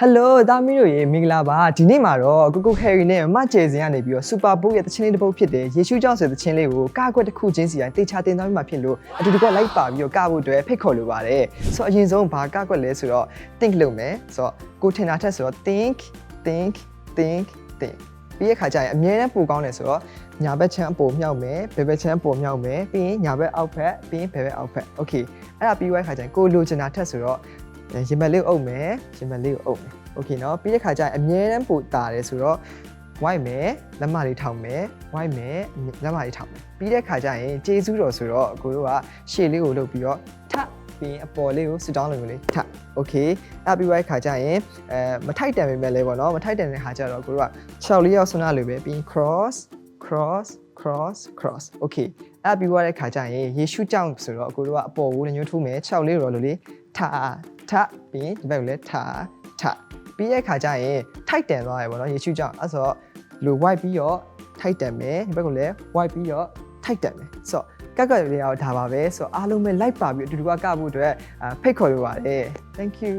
Hello သားမီးတို့ရေမင်္ဂလာပါဒီနေ့မှာတော့ကိုကိုဟယ်ရီနဲ့မကျယ်စင်ကနေပြီးတော့ Super Bowl ရဲ့တခြင်းလေးတစ်ပုတ်ဖြစ်တဲ့ယေရှုကြောင့်ဆိုတဲ့တခြင်းလေးကိုကာကွက်တစ်ခုချင်းစီတိုင်းတေချာတင်သွားပြီးမှဖြစ်လို့အတူတကွလိုက်ပါပြီးတော့ကဖို့အတွက်ဖိတ်ခေါ်လိုပါတယ်ဆိုတော့အရင်ဆုံးဘာကာကွက်လဲဆိုတော့ think လုပ်မယ်ဆိုတော့ကိုထင်တာထက်ဆိုတော့ think think think think ပြီးရခါကျရင်အမြဲတမ်းပိုကောင်းတယ်ဆိုတော့ညာဘက်ချမ်းအပေါ်မြောက်မယ်ဘယ်ဘက်ချမ်းပေါ်မြောက်မယ်ပြီးရင်ညာဘက်အောက်ဘက်ပြီးရင်ဘယ်ဘက်အောက်ဘက် okay အဲ့ဒါပြီးသွားခါကျရင်ကိုလိုချင်တာထက်ဆိုတော့ ရင်မက်လေးကိုအုပ်မယ်ရင်မက်လေးကိုအုပ်မယ်โอเคเนาะပြီးတဲ့ခါကျရင်အမြဲတမ်းပို့တာတယ်ဆိုတော့ white မယ်လက်မလေးထောင်မယ် white မယ်လက်မလေးထောင်မယ်ပြီးတဲ့ခါကျရင်ကျေးဇူးတော်ဆိုတော့ကိုတို့ကရှေ့လေးကိုလုပ်ပြီးတော့ထပ်ပြီးရင်အပေါ်လေးကိုစစ်တောင်းလို့လေးထပ်โอเคအဲ့ပြီးတဲ့ခါကျရင်အဲမထိုက်တန်ပေမဲ့လည်းပေါ့เนาะမထိုက်တန်တဲ့ခါကျတော့ကိုတို့က6လေးရောက်ဆွနာလို့ပဲပြီးရင် cross cross cross cross okay အဲ့ပြီးသွားတဲ့ခါကျရင်ယေရှုကြောင့်ဆိုတော့ကိုတို့ကအပေါ်ကိုလည်းညှိုးထိုးမယ်6လေးတော့လို့လေထထပြီးရင်ဒီဘက်ကိုလည်းထထပြီးတဲ့ခါကျရင်ထိုက်တန်သွားရပေါ့နော်ယေရှုကြောင့်အဲ့ဆိုတော့လူ white ပြီးတော့ထိုက်တန်မယ်ဒီဘက်ကိုလည်း white ပြီးတော့ထိုက်တန်မယ်ဆိုတော့ကက်ကက်လေးကတော့ဒါပါပဲဆိုတော့အားလုံးပဲ like ပါပြီးအတူတူကကဖို့အတွက်အာဖိတ်ခေါ်လိုပါတယ် thank you